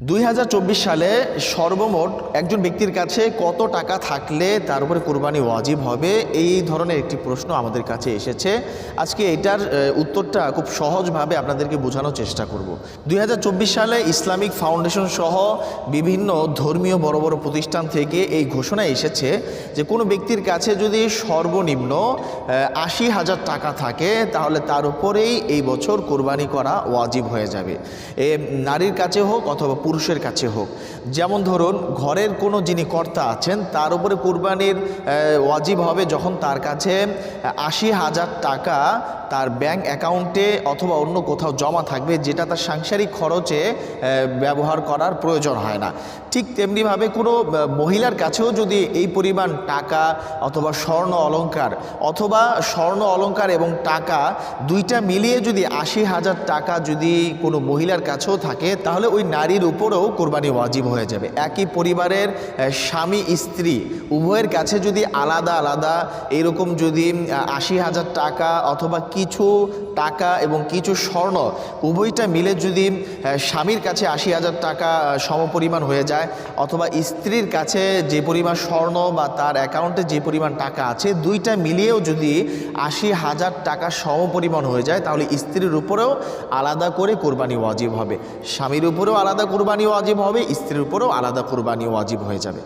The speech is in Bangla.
দুই হাজার চব্বিশ সালে সর্বমোট একজন ব্যক্তির কাছে কত টাকা থাকলে তার উপরে কোরবানি ওয়াজিব হবে? এই ধরনের একটি প্রশ্ন আমাদের কাছে এসেছে। আজকে এটার উত্তরটা খুব সহজভাবে আপনাদেরকে বোঝানোর চেষ্টা করব। দুই হাজার চব্বিশ সালে ইসলামিক ফাউন্ডেশন সহ বিভিন্ন ধর্মীয় বড় বড় প্রতিষ্ঠান থেকে এই ঘোষণা এসেছে যে কোনো ব্যক্তির কাছে যদি সর্বনিম্ন আশি হাজার টাকা থাকে, তাহলে তার উপরেই এই বছর কোরবানি করা ওয়াজিব হয়ে যাবে। এ, নারীর কাছে হোক অথবা পুরুষের কাছে হোক। যেমন ধরুন, ঘরের কোনো যিনি কর্তা আছেন, তার উপরে কোরবানির ওয়াজিব হবে যখন তার কাছে আশি হাজার টাকা তার ব্যাংক অ্যাকাউন্টে অথবা অন্য কোথাও জমা থাকবে, যেটা তার সাংসারিক খরচে ব্যবহার করার প্রয়োজন হয় না। ঠিক তেমনিভাবে কোনো মহিলার কাছেও যদি এই পরিমাণ টাকা অথবা স্বর্ণ অলংকার অথবা স্বর্ণ অলংকার এবং টাকা দুইটা মিলিয়ে যদি আশি হাজার টাকা যদি কোনো মহিলার কাছেও থাকে, তাহলে ওই নারীর উপরেও কোরবানি ওয়াজিব হয়ে যাবে। একই পরিবারের স্বামী, স্ত্রী, উভয়ের কাছে যদি আলাদা আলাদা, এরকম যদি আশি হাজার টাকা অথবা কিছু টাকা এবং কিছু স্বর্ণ, উভয়টা মিলে যদি স্বামীর কাছে আশি হাজার টাকা সমপরিমাণ হয়ে যায় অথবা স্ত্রীর কাছে যে পরিমাণ স্বর্ণ বা তার অ্যাকাউন্টে যে পরিমাণ টাকা আছে, দুইটা মিলিয়েও যদি আশি হাজার টাকা সমপরিমাণ হয়ে যায়, তাহলে স্ত্রীর উপরেও আলাদা করে কোরবানি ওয়াজিব হবে। স্বামীর উপরেও আলাদা কোরবানি ওয়াজিব হবে স্ত্রীর উপরেও আলাদা কোরবানি ওয়াজিব হয়ে যাবে।